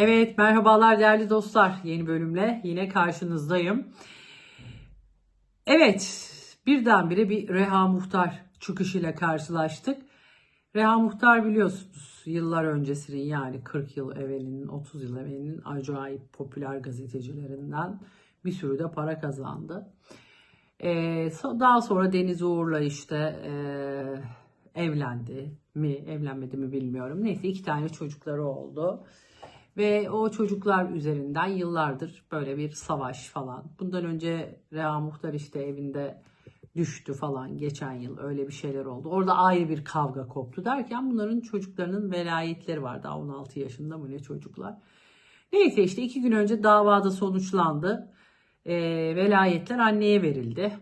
Evet merhabalar değerli dostlar. Yeni bölümle yine karşınızdayım. Evet birdenbire bir Reha Muhtar çıkışıyla karşılaştık. Reha Muhtar biliyorsunuz yıllar öncesinin yani 40 yıl evvelinin 30 yıl evvelinin acayip popüler gazetecilerinden bir sürü de para kazandı. Ee, daha sonra Deniz Uğur'la işte ee, evlendi mi evlenmedi mi bilmiyorum. Neyse iki tane çocukları oldu. Ve o çocuklar üzerinden yıllardır böyle bir savaş falan. Bundan önce Reha Muhtar işte evinde düştü falan geçen yıl öyle bir şeyler oldu. Orada ayrı bir kavga koptu derken bunların çocuklarının velayetleri var. Daha 16 yaşında mı ne çocuklar. Neyse işte iki gün önce davada sonuçlandı. Ee, velayetler anneye verildi.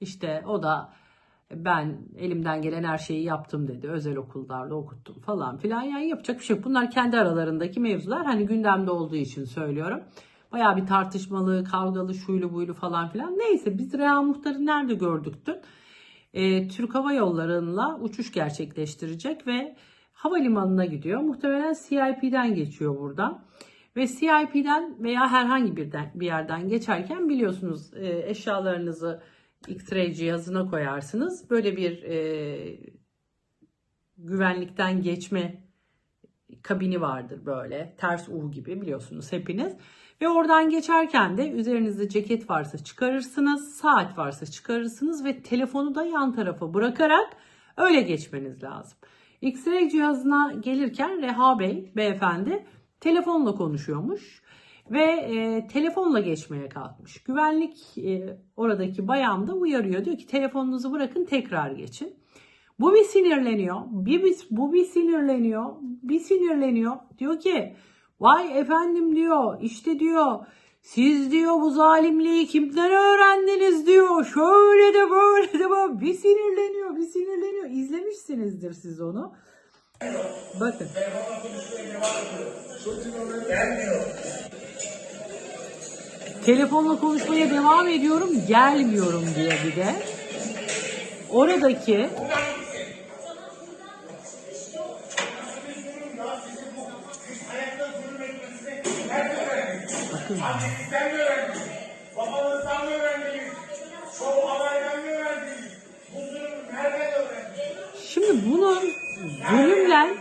İşte o da ben elimden gelen her şeyi yaptım dedi. Özel okullarda okuttum falan filan. Yani yapacak bir şey yok. Bunlar kendi aralarındaki mevzular. Hani gündemde olduğu için söylüyorum. Bayağı bir tartışmalı, kavgalı, şuylu buylu falan filan. Neyse biz Reha Muhtar'ı nerede gördük dün? Ee, Türk Hava Yolları'nla uçuş gerçekleştirecek ve havalimanına gidiyor. Muhtemelen CIP'den geçiyor buradan. Ve CIP'den veya herhangi bir, bir yerden geçerken biliyorsunuz e, eşyalarınızı X-ray cihazına koyarsınız. Böyle bir e, güvenlikten geçme kabini vardır böyle. Ters U gibi biliyorsunuz hepiniz. Ve oradan geçerken de üzerinizde ceket varsa çıkarırsınız, saat varsa çıkarırsınız ve telefonu da yan tarafa bırakarak öyle geçmeniz lazım. X-ray cihazına gelirken Reha Bey, beyefendi telefonla konuşuyormuş ve e, telefonla geçmeye kalkmış. Güvenlik e, oradaki bayan da uyarıyor. Diyor ki telefonunuzu bırakın tekrar geçin. Bu bir sinirleniyor. Bir, bir, bu bir sinirleniyor. Bir sinirleniyor. Diyor ki vay efendim diyor işte diyor siz diyor bu zalimliği kimden öğrendiniz diyor. Şöyle de böyle de böyle bir sinirleniyor bir sinirleniyor. İzlemişsinizdir siz onu. Bakın. Telefonla konuşmaya devam ediyorum, gelmiyorum diye bir de. Oradaki bakın? Şimdi bunun zulümle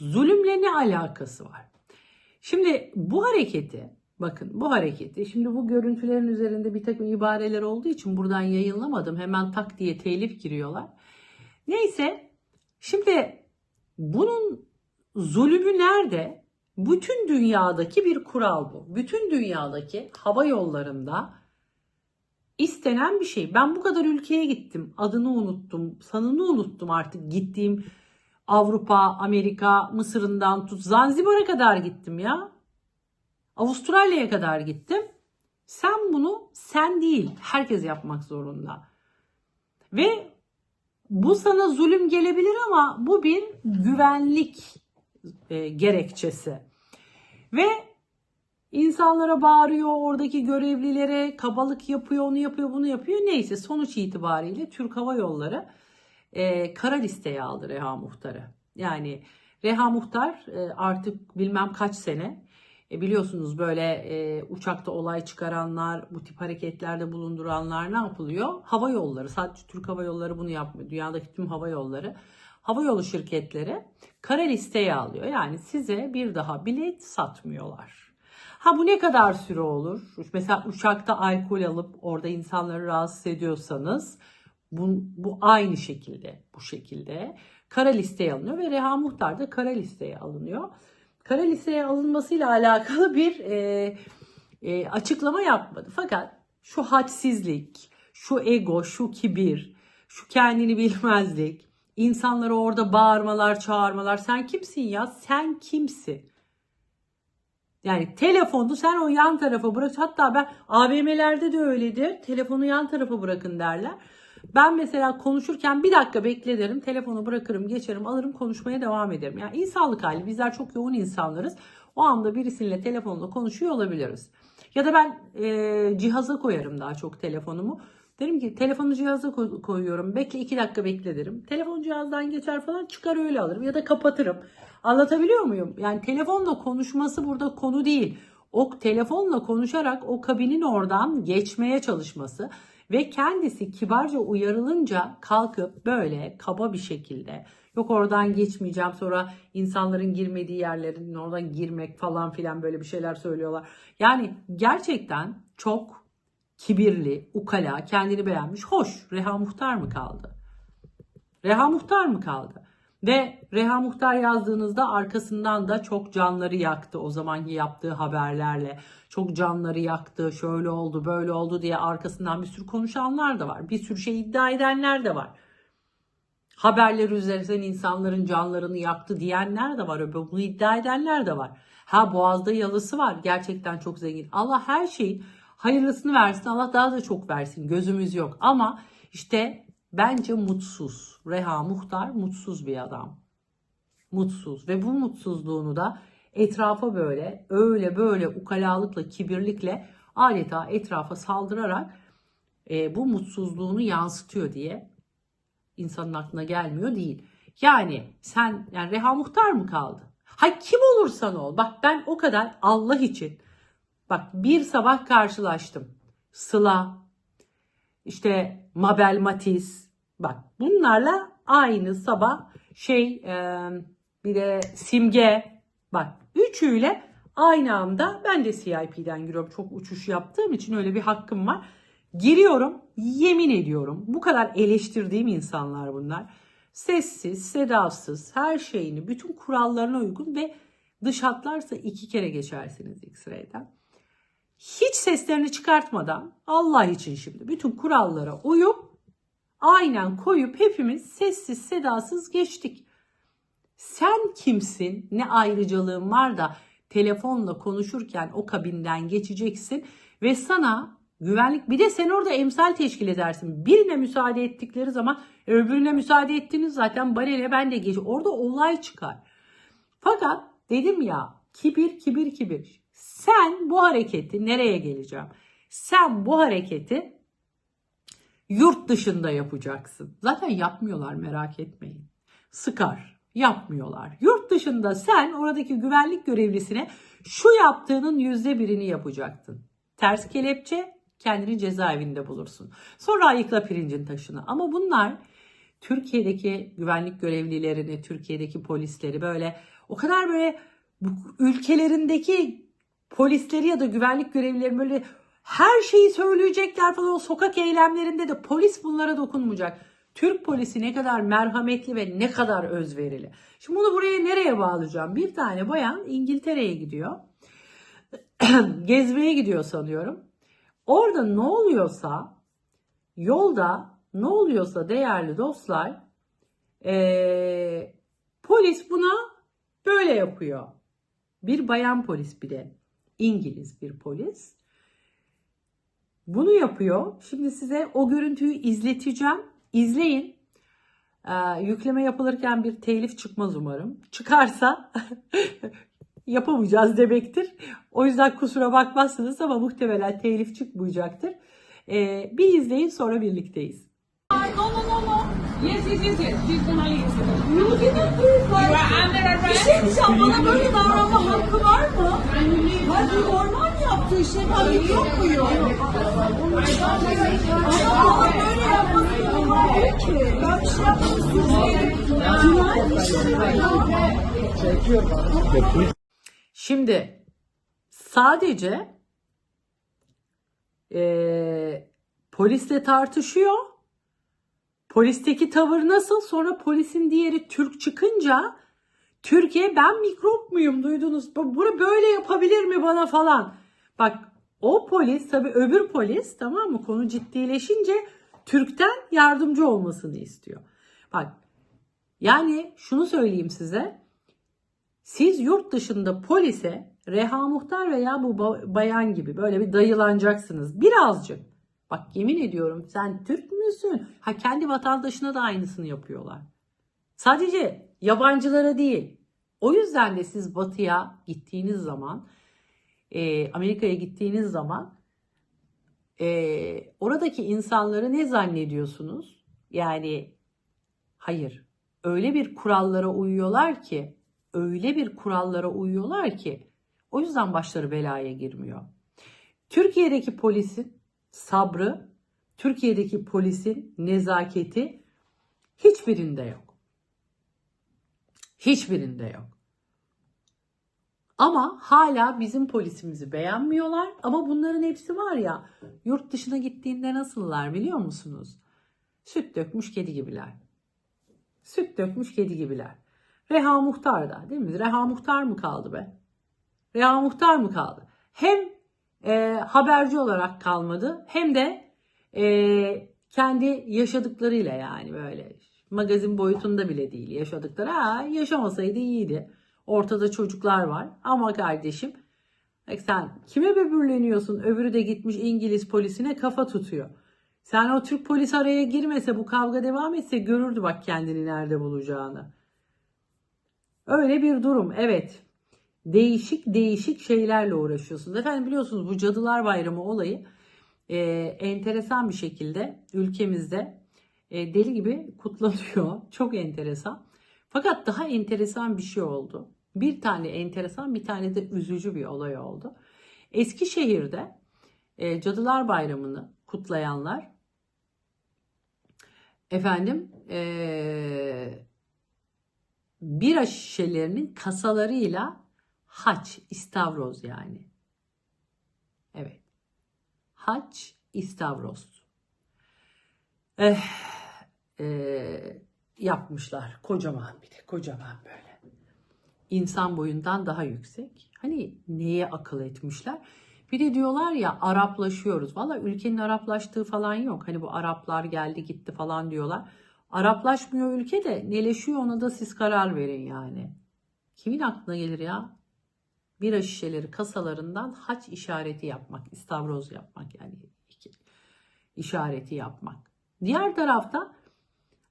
zulümle ne alakası var? Şimdi bu hareketi bakın bu hareketi şimdi bu görüntülerin üzerinde bir takım ibareler olduğu için buradan yayınlamadım. Hemen tak diye telif giriyorlar. Neyse şimdi bunun zulümü nerede? Bütün dünyadaki bir kural bu. Bütün dünyadaki hava yollarında istenen bir şey. Ben bu kadar ülkeye gittim. Adını unuttum, sanını unuttum artık gittiğim Avrupa, Amerika, Mısır'ından tut Zanzibar'a kadar gittim ya. Avustralya'ya kadar gittim. Sen bunu sen değil, herkes yapmak zorunda. Ve bu sana zulüm gelebilir ama bu bir güvenlik e, gerekçesi. Ve insanlara bağırıyor, oradaki görevlilere kabalık yapıyor, onu yapıyor, bunu yapıyor. Neyse sonuç itibariyle Türk Hava Yolları e, kara listeye aldı Reha Muhtar'ı. Yani Reha Muhtar e, artık bilmem kaç sene e, biliyorsunuz böyle e, uçakta olay çıkaranlar, bu tip hareketlerde bulunduranlar ne yapılıyor? Hava yolları, sadece Türk Hava Yolları bunu yapmıyor. Dünyadaki tüm hava yolları, hava yolu şirketleri kara listeye alıyor. Yani size bir daha bilet satmıyorlar. Ha bu ne kadar süre olur? Mesela uçakta alkol alıp orada insanları rahatsız ediyorsanız bu, bu aynı şekilde bu şekilde kara listeye alınıyor ve Reha Muhtar da kara listeye alınıyor. Kara listeye alınmasıyla alakalı bir e, e, açıklama yapmadı. Fakat şu hadsizlik, şu ego, şu kibir, şu kendini bilmezlik, insanlara orada bağırmalar, çağırmalar. Sen kimsin ya? Sen kimsin? Yani telefonu sen o yan tarafa bırak. Hatta ben AVM'lerde de öyledir. Telefonu yan tarafa bırakın derler. Ben mesela konuşurken bir dakika bekle derim. Telefonu bırakırım, geçerim, alırım, konuşmaya devam ederim. Yani insanlık hali. Bizler çok yoğun insanlarız. O anda birisiyle telefonla konuşuyor olabiliriz. Ya da ben e, cihaza koyarım daha çok telefonumu. Derim ki telefonu cihaza koy- koyuyorum. Bekle iki dakika bekle derim. Telefon cihazdan geçer falan çıkar öyle alırım ya da kapatırım. Anlatabiliyor muyum? Yani telefonla konuşması burada konu değil. O telefonla konuşarak o kabinin oradan geçmeye çalışması ve kendisi kibarca uyarılınca kalkıp böyle kaba bir şekilde yok oradan geçmeyeceğim sonra insanların girmediği yerlerin oradan girmek falan filan böyle bir şeyler söylüyorlar. Yani gerçekten çok kibirli, ukala, kendini beğenmiş. Hoş, Reha Muhtar mı kaldı? Reha Muhtar mı kaldı? Ve Reha Muhtar yazdığınızda arkasından da çok canları yaktı o zamanki yaptığı haberlerle. Çok canları yaktı, şöyle oldu, böyle oldu diye arkasından bir sürü konuşanlar da var. Bir sürü şey iddia edenler de var. Haberler üzerinden insanların canlarını yaktı diyenler de var. Bunu iddia edenler de var. Ha boğazda yalısı var. Gerçekten çok zengin. Allah her şeyin hayırlısını versin. Allah daha da çok versin. Gözümüz yok. Ama işte bence mutsuz. Reha Muhtar mutsuz bir adam. Mutsuz. Ve bu mutsuzluğunu da etrafa böyle öyle böyle ukalalıkla, kibirlikle adeta etrafa saldırarak e, bu mutsuzluğunu yansıtıyor diye insanın aklına gelmiyor değil. Yani sen yani Reha Muhtar mı kaldı? Ha kim olursan ol. Bak ben o kadar Allah için. Bak bir sabah karşılaştım. Sıla, işte Mabel Matiz. Bak bunlarla aynı sabah şey e, bir de Simge. Bak üçüyle aynı anda ben de CIP'den giriyorum. Çok uçuş yaptığım için öyle bir hakkım var. Giriyorum yemin ediyorum bu kadar eleştirdiğim insanlar bunlar. Sessiz, sedasız, her şeyini, bütün kurallarına uygun ve dış hatlarsa iki kere geçersiniz X-ray'den. Hiç seslerini çıkartmadan Allah için şimdi bütün kurallara uyup aynen koyup hepimiz sessiz sedasız geçtik. Sen kimsin? Ne ayrıcalığın var da telefonla konuşurken o kabinden geçeceksin ve sana güvenlik bir de sen orada emsal teşkil edersin. Birine müsaade ettikleri zaman öbürüne müsaade ettiniz zaten barele ben de geç. Orada olay çıkar. Fakat dedim ya kibir kibir kibir. Sen bu hareketi nereye geleceğim? Sen bu hareketi yurt dışında yapacaksın. Zaten yapmıyorlar merak etmeyin. Sıkar. Yapmıyorlar. Yurt dışında sen oradaki güvenlik görevlisine şu yaptığının yüzde birini yapacaktın. Ters kelepçe kendini cezaevinde bulursun. Sonra ayıkla pirincin taşını. Ama bunlar Türkiye'deki güvenlik görevlilerini, Türkiye'deki polisleri böyle o kadar böyle ülkelerindeki polisleri ya da güvenlik görevlileri böyle her şeyi söyleyecekler falan o sokak eylemlerinde de polis bunlara dokunmayacak. Türk polisi ne kadar merhametli ve ne kadar özverili. Şimdi bunu buraya nereye bağlayacağım? Bir tane bayan İngiltere'ye gidiyor. Gezmeye gidiyor sanıyorum. Orada ne oluyorsa yolda ne oluyorsa değerli dostlar eee, polis buna böyle yapıyor. Bir bayan polis bir de İngiliz bir polis. Bunu yapıyor. Şimdi size o görüntüyü izleteceğim. İzleyin. Ee, yükleme yapılırken bir telif çıkmaz umarım. Çıkarsa yapamayacağız demektir. O yüzden kusura bakmazsınız ama muhtemelen telif çıkmayacaktır. Ee, bir izleyin sonra birlikteyiz. No, no, no, no. Yes, yes, yes, yes. She's gonna leave. You didn't You are under Bir şey diyeceğim bana böyle davranma hakkı var mı? Hayır bu normal yaptığı şey hayır yok mu yok? Ama bana böyle yapması değil ki. Ben bir şey suç değilim. Cinayet işlemi Şimdi sadece eee, polisle tartışıyor. Polisteki tavır nasıl? Sonra polisin diğeri Türk çıkınca Türkiye ben mikrop muyum duydunuz? Bu bunu böyle yapabilir mi bana falan. Bak o polis tabii öbür polis tamam mı konu ciddileşince Türk'ten yardımcı olmasını istiyor. Bak yani şunu söyleyeyim size. Siz yurt dışında polise Reha Muhtar veya bu ba- bayan gibi böyle bir dayılanacaksınız. Birazcık. Bak yemin ediyorum sen Türk müsün? Ha kendi vatandaşına da aynısını yapıyorlar. Sadece yabancılara değil. O yüzden de siz batıya gittiğiniz zaman, e, Amerika'ya gittiğiniz zaman Ee, oradaki insanları ne zannediyorsunuz? Yani hayır. Öyle bir kurallara uyuyorlar ki, öyle bir kurallara uyuyorlar ki o yüzden başları belaya girmiyor. Türkiye'deki polisin sabrı, Türkiye'deki polisin nezaketi hiçbirinde yok. Hiçbirinde yok. Ama hala bizim polisimizi beğenmiyorlar. Ama bunların hepsi var ya yurt dışına gittiğinde nasıllar biliyor musunuz? Süt dökmüş kedi gibiler. Süt dökmüş kedi gibiler. Reha Muhtar da değil mi? Reha Muhtar mı kaldı be? Reha Muhtar mı kaldı? Hem e, haberci olarak kalmadı hem de e, kendi yaşadıklarıyla yani böyle magazin boyutunda bile değil yaşadıkları. Ha, yaşamasaydı iyiydi. Ortada çocuklar var ama kardeşim sen kime böbürleniyorsun? Öbürü de gitmiş İngiliz polisine kafa tutuyor. Sen o Türk polis araya girmese bu kavga devam etse görürdü bak kendini nerede bulacağını. Öyle bir durum evet. Değişik değişik şeylerle uğraşıyorsunuz. Efendim biliyorsunuz bu Cadılar Bayramı olayı e, enteresan bir şekilde ülkemizde e, deli gibi kutlanıyor. Çok enteresan. Fakat daha enteresan bir şey oldu. Bir tane enteresan bir tane de üzücü bir olay oldu. Eskişehir'de e, Cadılar Bayramı'nı kutlayanlar efendim e, bira şişelerinin kasalarıyla haç, istavroz yani. Evet. Haç, istavroz. Eh, eh, yapmışlar. Kocaman bir de kocaman böyle. İnsan boyundan daha yüksek. Hani neye akıl etmişler? Bir de diyorlar ya Araplaşıyoruz. Valla ülkenin Araplaştığı falan yok. Hani bu Araplar geldi gitti falan diyorlar. Araplaşmıyor ülke de neleşiyor ona da siz karar verin yani. Kimin aklına gelir ya? Bira şişeleri kasalarından haç işareti yapmak, istavroz yapmak yani işareti yapmak. Diğer tarafta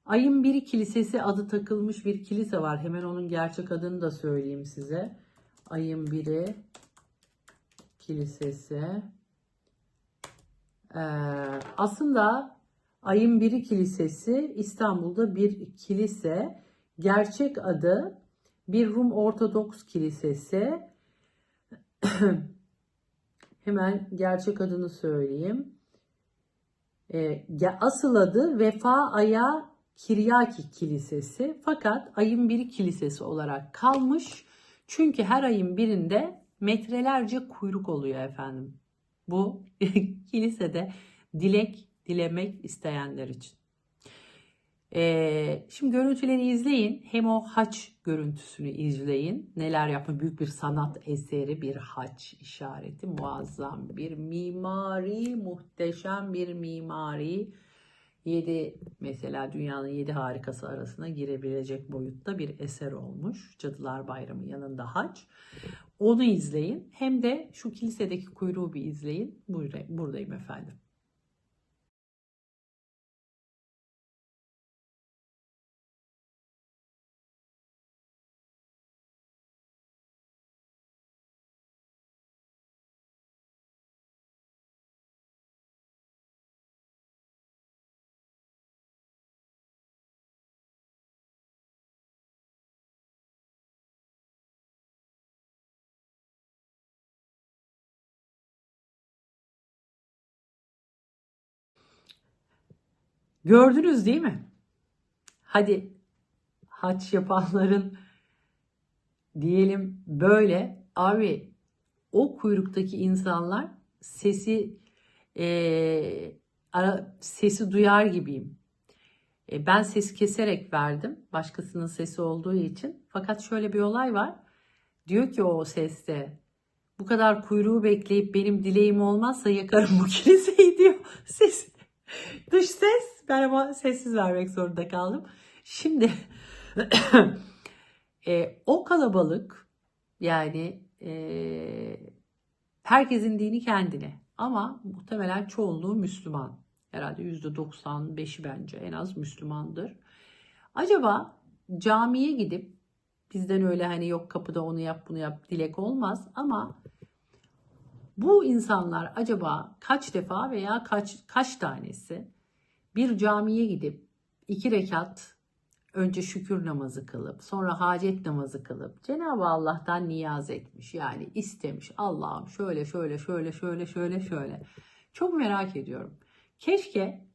Ayın Biri Kilisesi adı takılmış bir kilise var. Hemen onun gerçek adını da söyleyeyim size. Ayın Biri Kilisesi. Ee, aslında Ayın Biri Kilisesi İstanbul'da bir kilise. Gerçek adı bir Rum Ortodoks Kilisesi. Hemen gerçek adını söyleyeyim. Ee, asıl adı Vefa Aya Kiryaki Kilisesi fakat ayın biri kilisesi olarak kalmış. Çünkü her ayın birinde metrelerce kuyruk oluyor efendim. Bu kilisede dilek dilemek isteyenler için. Ee, şimdi görüntüleri izleyin. Hem o haç görüntüsünü izleyin. Neler yapma büyük bir sanat eseri, bir haç işareti, muazzam bir mimari, muhteşem bir mimari. 7 mesela dünyanın 7 harikası arasına girebilecek boyutta bir eser olmuş. Cadılar Bayramı yanında haç. Onu izleyin. Hem de şu kilisedeki kuyruğu bir izleyin. Buradayım efendim. Gördünüz değil mi? Hadi haç yapanların diyelim böyle abi o kuyruktaki insanlar sesi e, ara, sesi duyar gibiyim. E, ben ses keserek verdim başkasının sesi olduğu için. Fakat şöyle bir olay var. Diyor ki o seste bu kadar kuyruğu bekleyip benim dileğim olmazsa yakarım bu kiliseyi diyor. Ses, dış ses ben ama sessiz vermek zorunda kaldım. Şimdi e, o kalabalık yani e, herkesin dini kendine ama muhtemelen çoğunluğu Müslüman. Herhalde %95'i bence en az Müslümandır. Acaba camiye gidip bizden öyle hani yok kapıda onu yap bunu yap dilek olmaz ama Bu insanlar acaba kaç defa veya kaç kaç tanesi bir camiye gidip iki rekat önce şükür namazı kılıp sonra hacet namazı kılıp Cenab-ı Allah'tan niyaz etmiş. Yani istemiş Allah'ım şöyle şöyle şöyle şöyle şöyle şöyle. Çok merak ediyorum. Keşke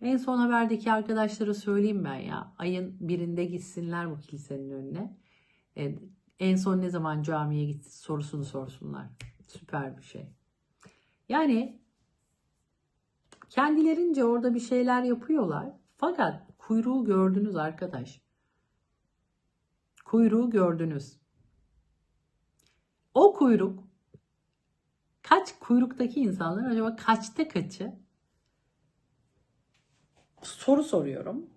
en son haberdeki arkadaşlara söyleyeyim ben ya. Ayın birinde gitsinler bu kilisenin önüne. E, en son ne zaman camiye gitti sorusunu sorsunlar. Süper bir şey. Yani kendilerince orada bir şeyler yapıyorlar. Fakat kuyruğu gördünüz arkadaş. Kuyruğu gördünüz. O kuyruk kaç kuyruktaki insanlar acaba kaçta kaçı? Soru soruyorum.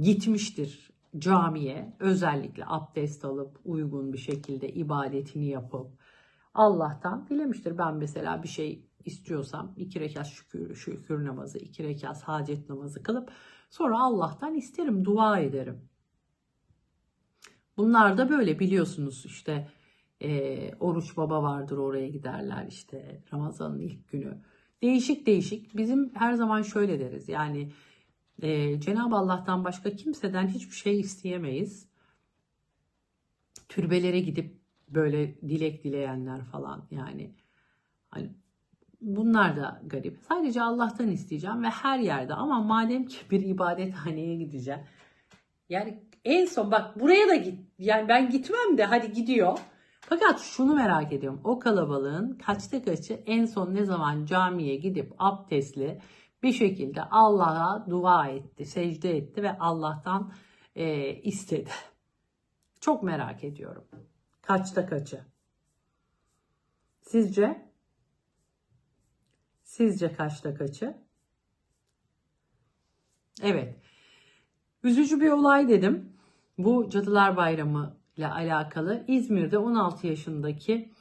Gitmiştir camiye özellikle abdest alıp uygun bir şekilde ibadetini yapıp Allah'tan dilemiştir. Ben mesela bir şey istiyorsam iki rekat şükür, şükür namazı, iki rekat hacet namazı kılıp sonra Allah'tan isterim, dua ederim. Bunlar da böyle biliyorsunuz işte e, oruç baba vardır oraya giderler işte Ramazan'ın ilk günü. Değişik değişik bizim her zaman şöyle deriz yani e, Cenab-ı Allah'tan başka kimseden hiçbir şey isteyemeyiz. Türbelere gidip böyle dilek dileyenler falan yani hani bunlar da garip. Sadece Allah'tan isteyeceğim ve her yerde ama madem ki bir ibadethaneye gideceğim. Yani en son bak buraya da git. Yani ben gitmem de hadi gidiyor. Fakat şunu merak ediyorum. O kalabalığın kaçta kaçı en son ne zaman camiye gidip abdestli bir şekilde Allah'a dua etti, secde etti ve Allah'tan e, istedi. Çok merak ediyorum. Kaçta kaçı? Sizce? Sizce kaçta kaçı? Evet. Üzücü bir olay dedim. Bu Cadılar Bayramı ile alakalı İzmir'de 16 yaşındaki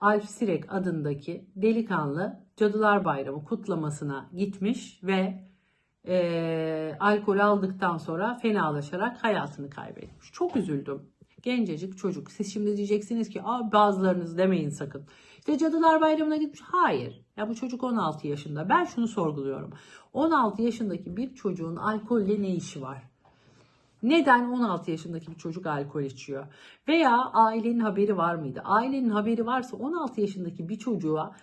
Alp Sirek adındaki delikanlı Cadılar Bayramı kutlamasına gitmiş ve e, alkol aldıktan sonra fenalaşarak hayatını kaybetmiş. Çok üzüldüm. Gencecik çocuk. Siz şimdi diyeceksiniz ki Aa, bazılarınız demeyin sakın. İşte Cadılar Bayramı'na gitmiş. Hayır. Ya bu çocuk 16 yaşında. Ben şunu sorguluyorum. 16 yaşındaki bir çocuğun alkolle ne işi var? Neden 16 yaşındaki bir çocuk alkol içiyor? Veya ailenin haberi var mıydı? Ailenin haberi varsa 16 yaşındaki bir çocuğa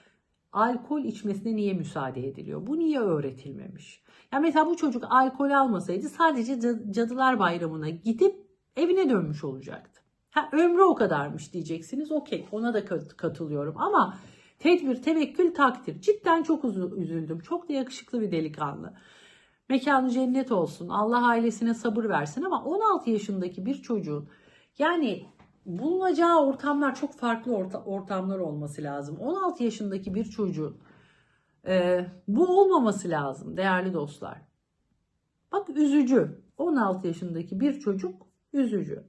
alkol içmesine niye müsaade ediliyor? Bu niye öğretilmemiş? Ya mesela bu çocuk alkol almasaydı sadece Cad- Cadılar Bayramı'na gidip evine dönmüş olacaktı. Ha ömrü o kadarmış diyeceksiniz. Okey ona da kat- katılıyorum ama tedbir, tevekkül, takdir. Cidden çok üzüldüm. Çok da yakışıklı bir delikanlı. Mekanı cennet olsun. Allah ailesine sabır versin ama 16 yaşındaki bir çocuğun yani bulunacağı ortamlar çok farklı orta- ortamlar olması lazım. 16 yaşındaki bir çocuğun e, bu olmaması lazım değerli dostlar. Bak üzücü. 16 yaşındaki bir çocuk üzücü.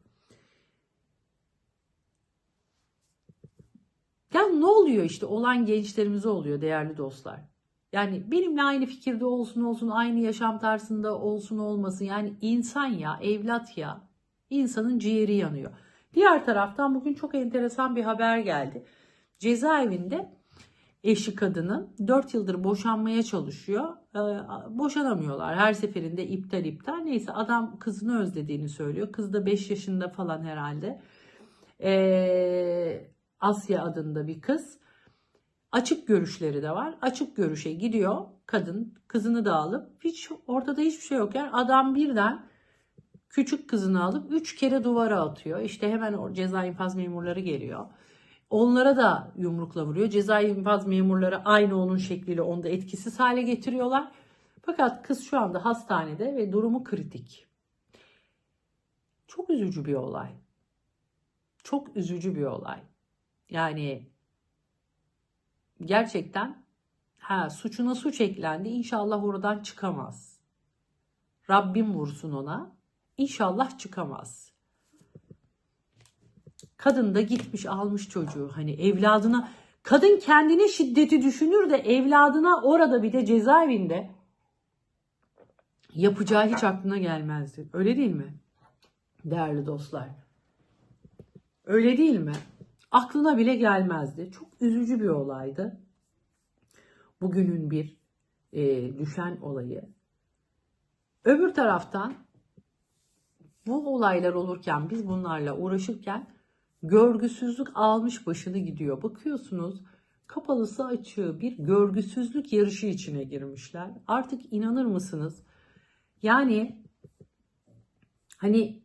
Ya ne oluyor işte olan gençlerimize oluyor değerli dostlar. Yani benimle aynı fikirde olsun olsun, aynı yaşam tarzında olsun olmasın. Yani insan ya, evlat ya, insanın ciğeri yanıyor. Diğer taraftan bugün çok enteresan bir haber geldi. Cezaevinde eşi kadının 4 yıldır boşanmaya çalışıyor. Ee, boşanamıyorlar. Her seferinde iptal iptal. Neyse adam kızını özlediğini söylüyor. Kız da 5 yaşında falan herhalde. Ee, Asya adında bir kız. Açık görüşleri de var. Açık görüşe gidiyor kadın kızını da alıp hiç ortada hiçbir şey yok. Yani adam birden küçük kızını alıp üç kere duvara atıyor. İşte hemen ceza infaz memurları geliyor. Onlara da yumrukla vuruyor. Ceza infaz memurları aynı onun şekliyle onu da etkisiz hale getiriyorlar. Fakat kız şu anda hastanede ve durumu kritik. Çok üzücü bir olay. Çok üzücü bir olay. Yani gerçekten ha suçuna suç eklendi. İnşallah oradan çıkamaz. Rabbim vursun ona. İnşallah çıkamaz. Kadın da gitmiş almış çocuğu hani evladına kadın kendine şiddeti düşünür de evladına orada bir de cezaevinde yapacağı hiç aklına gelmezdi. Öyle değil mi? Değerli dostlar. Öyle değil mi? aklına bile gelmezdi. Çok üzücü bir olaydı. Bugünün bir e, düşen olayı. Öbür taraftan bu olaylar olurken biz bunlarla uğraşırken görgüsüzlük almış başını gidiyor. Bakıyorsunuz kapalısı açığı bir görgüsüzlük yarışı içine girmişler. Artık inanır mısınız? Yani hani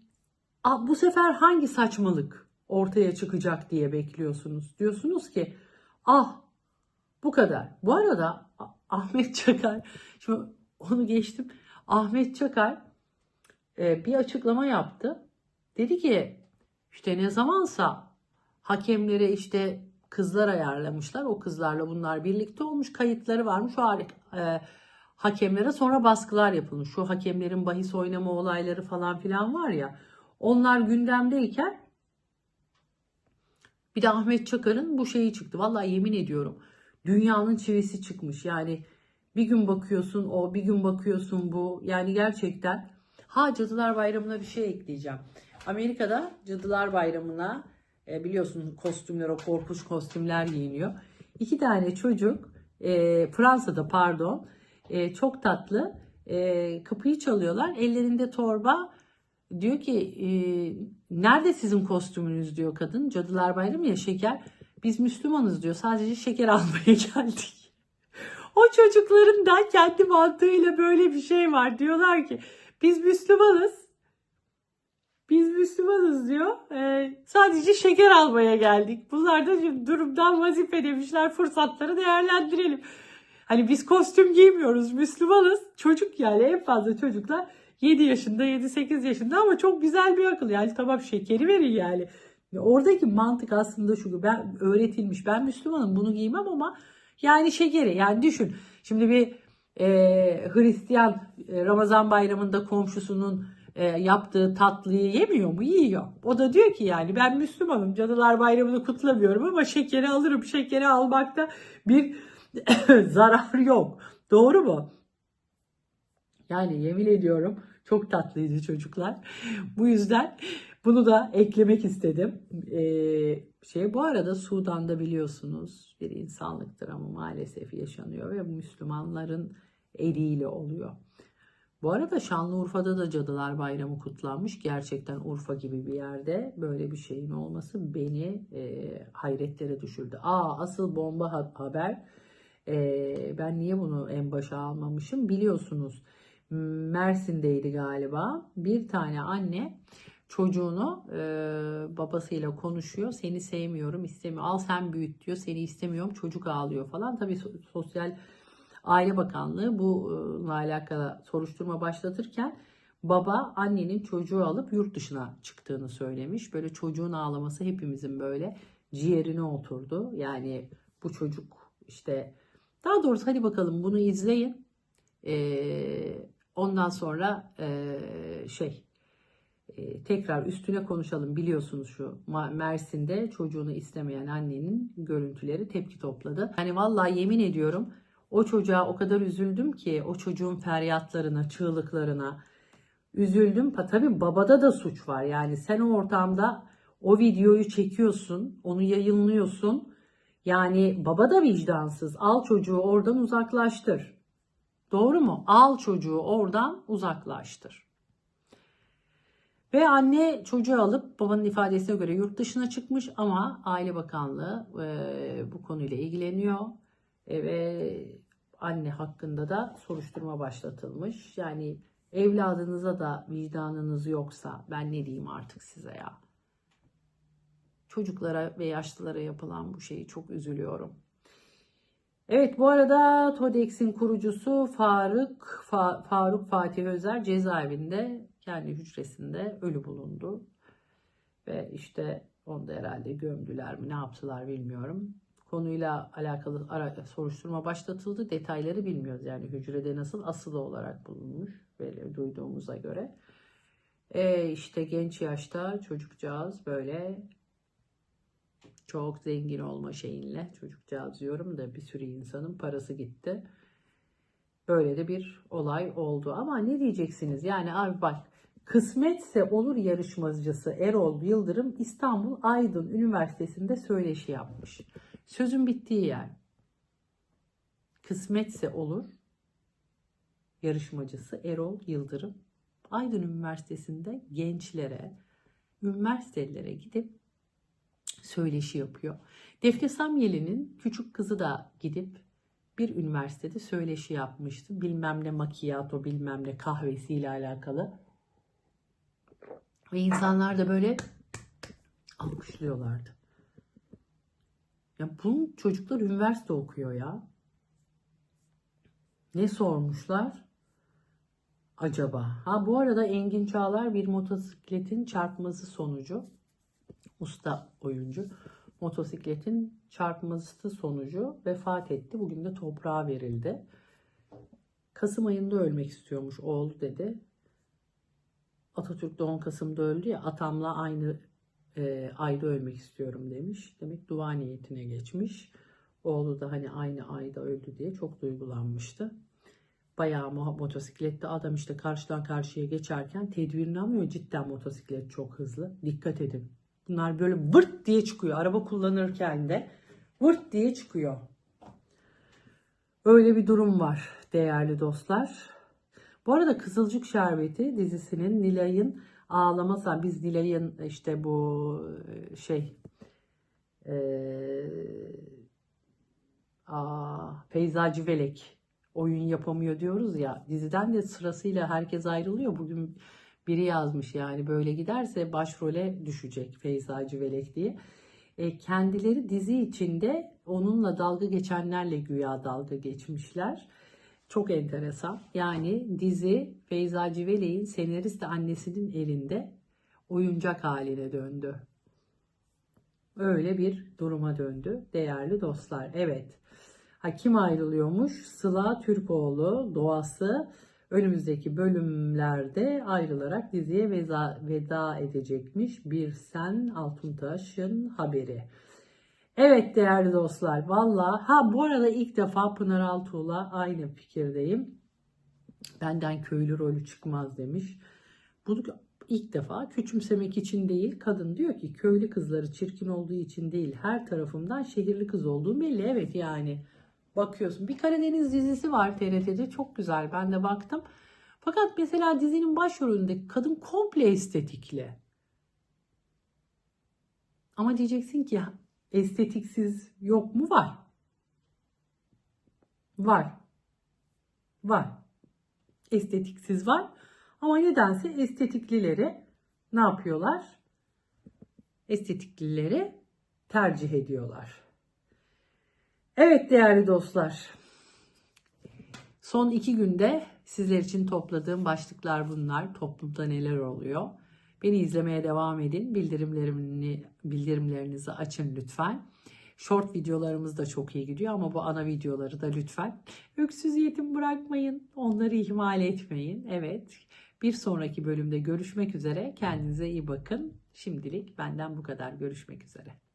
"Aa, bu sefer hangi saçmalık ortaya çıkacak diye bekliyorsunuz. Diyorsunuz ki ah bu kadar. Bu arada Ahmet Çakar, şimdi onu geçtim. Ahmet Çakar e, bir açıklama yaptı. Dedi ki işte ne zamansa hakemlere işte kızlar ayarlamışlar. O kızlarla bunlar birlikte olmuş. Kayıtları varmış. O e, hakemlere sonra baskılar yapılmış. Şu hakemlerin bahis oynama olayları falan filan var ya. Onlar gündemdeyken bir de Ahmet Çakar'ın bu şeyi çıktı. Vallahi yemin ediyorum dünyanın çivisi çıkmış. Yani bir gün bakıyorsun o, bir gün bakıyorsun bu. Yani gerçekten ha Cadılar Bayramı'na bir şey ekleyeceğim. Amerika'da Cadılar Bayramı'na e, biliyorsun kostümler o korkunç kostümler giyiniyor. İki tane çocuk e, Fransa'da pardon e, çok tatlı e, kapıyı çalıyorlar. Ellerinde torba Diyor ki e, nerede sizin kostümünüz diyor kadın. Cadılar Bayramı ya şeker. Biz Müslümanız diyor. Sadece şeker almaya geldik. O çocukların da kendi mantığıyla böyle bir şey var. Diyorlar ki biz Müslümanız. Biz Müslümanız diyor. E, sadece şeker almaya geldik. Bunlar da durumdan vazife demişler. Fırsatları değerlendirelim. Hani biz kostüm giymiyoruz. Müslümanız. Çocuk yani en fazla çocuklar 7 yaşında 7-8 yaşında ama çok güzel bir akıl. Yani tamam şekeri verin yani. Oradaki mantık aslında şu. Ben öğretilmiş. Ben Müslümanım bunu giymem ama yani şekeri. Yani düşün. Şimdi bir e, Hristiyan e, Ramazan bayramında komşusunun e, yaptığı tatlıyı yemiyor mu? Yiyor. O da diyor ki yani ben Müslümanım. Cadılar bayramını kutlamıyorum ama şekeri alırım. Şekeri almakta bir zarar yok. Doğru mu? Yani yemin ediyorum çok tatlıydı çocuklar. Bu yüzden bunu da eklemek istedim. Ee, şey bu arada Sudan'da biliyorsunuz bir insanlık dramı maalesef yaşanıyor ve bu Müslümanların eliyle oluyor. Bu arada Şanlıurfa'da da Cadılar Bayramı kutlanmış. Gerçekten Urfa gibi bir yerde böyle bir şeyin olması beni e, hayretlere düşürdü. Aa asıl bomba ha- haber. E, ben niye bunu en başa almamışım? Biliyorsunuz Mersin'deydi galiba. Bir tane anne çocuğunu e, babasıyla konuşuyor. Seni sevmiyorum, istemiyor. Al sen büyüt diyor. Seni istemiyorum. Çocuk ağlıyor falan. Tabii so- Sosyal Aile Bakanlığı bununla alakalı soruşturma başlatırken baba annenin çocuğu alıp yurt dışına çıktığını söylemiş. Böyle çocuğun ağlaması hepimizin böyle ciğerine oturdu. Yani bu çocuk işte daha doğrusu hadi bakalım bunu izleyin. Ee, ondan sonra ee, şey e, tekrar üstüne konuşalım biliyorsunuz şu Mersin'de çocuğunu istemeyen annenin görüntüleri tepki topladı. Hani vallahi yemin ediyorum o çocuğa o kadar üzüldüm ki o çocuğun feryatlarına, çığlıklarına üzüldüm. Tabii babada da suç var. Yani sen o ortamda o videoyu çekiyorsun, onu yayınlıyorsun. Yani baba da vicdansız. Al çocuğu oradan uzaklaştır. Doğru mu? Al çocuğu oradan uzaklaştır. Ve anne çocuğu alıp babanın ifadesine göre yurt dışına çıkmış ama Aile Bakanlığı e, bu konuyla ilgileniyor. E, ve anne hakkında da soruşturma başlatılmış. Yani evladınıza da vicdanınız yoksa ben ne diyeyim artık size ya. Çocuklara ve yaşlılara yapılan bu şeyi çok üzülüyorum. Evet bu arada TODEX'in kurucusu Faruk Fa- Faruk Fatih Özer cezaevinde kendi hücresinde ölü bulundu. Ve işte onu da herhalde gömdüler mi ne yaptılar bilmiyorum. Konuyla alakalı ara, soruşturma başlatıldı. Detayları bilmiyoruz. Yani hücrede nasıl asılı olarak bulunmuş böyle duyduğumuza göre. E işte genç yaşta çocukcağız böyle çok zengin olma şeyinle çocukcağız diyorum da bir sürü insanın parası gitti. Böyle de bir olay oldu. Ama ne diyeceksiniz? Yani abi bak Kısmetse olur yarışmacısı Erol Yıldırım İstanbul Aydın Üniversitesi'nde söyleşi yapmış. Sözün bittiği yer. Kısmetse olur yarışmacısı Erol Yıldırım Aydın Üniversitesi'nde gençlere, üniversitelere gidip söyleşi yapıyor. Defne Samyeli'nin küçük kızı da gidip bir üniversitede söyleşi yapmıştı. Bilmem ne makiyato, bilmem ne kahvesiyle alakalı. Ve insanlar da böyle alkışlıyorlardı. Ya bunun çocuklar üniversite okuyor ya. Ne sormuşlar? Acaba? Ha bu arada Engin Çağlar bir motosikletin çarpması sonucu usta oyuncu motosikletin çarpması sonucu vefat etti. Bugün de toprağa verildi. Kasım ayında ölmek istiyormuş oğlu dedi. Atatürk de 10 Kasım'da öldü ya atamla aynı e, ayda ölmek istiyorum demiş. Demek dua niyetine geçmiş. Oğlu da hani aynı ayda öldü diye çok duygulanmıştı. Bayağı mo- motosiklette adam işte karşıdan karşıya geçerken tedbirini almıyor. Cidden motosiklet çok hızlı. Dikkat edin. Bunlar böyle vırt diye çıkıyor. Araba kullanırken de vırt diye çıkıyor. Öyle bir durum var değerli dostlar. Bu arada Kızılcık Şerbeti dizisinin Nilay'ın ağlamasa biz Nilay'ın işte bu e, şey eee aa, Feyza Civelek oyun yapamıyor diyoruz ya diziden de sırasıyla herkes ayrılıyor. Bugün biri yazmış yani böyle giderse başrole düşecek Feyza Civelek diye. E, kendileri dizi içinde onunla dalga geçenlerle güya dalga geçmişler. Çok enteresan. Yani dizi Feyza Civelek'in senarist annesinin elinde oyuncak haline döndü. Öyle bir duruma döndü değerli dostlar. Evet. Ha, kim ayrılıyormuş? Sıla Türkoğlu doğası önümüzdeki bölümlerde ayrılarak diziye veda, veda edecekmiş. Bir Sen Altuntaş'ın haberi. Evet değerli dostlar valla ha bu arada ilk defa Pınar Altuğ'la aynı fikirdeyim. Benden köylü rolü çıkmaz demiş. Bunu ilk defa küçümsemek için değil kadın diyor ki köylü kızları çirkin olduğu için değil her tarafımdan şehirli kız olduğum belli. Evet yani bakıyorsun bir Karadeniz dizisi var TRT'de çok güzel ben de baktım. Fakat mesela dizinin başrolündeki kadın komple estetikli. Ama diyeceksin ki estetiksiz yok mu? Var. Var. Var. Estetiksiz var. Ama nedense estetiklileri ne yapıyorlar? Estetiklileri tercih ediyorlar. Evet değerli dostlar. Son iki günde sizler için topladığım başlıklar bunlar. Toplumda neler oluyor? Beni izlemeye devam edin. Bildirimlerini, bildirimlerinizi açın lütfen. Short videolarımız da çok iyi gidiyor ama bu ana videoları da lütfen öksüz yetim bırakmayın. Onları ihmal etmeyin. Evet. Bir sonraki bölümde görüşmek üzere. Kendinize iyi bakın. Şimdilik benden bu kadar. Görüşmek üzere.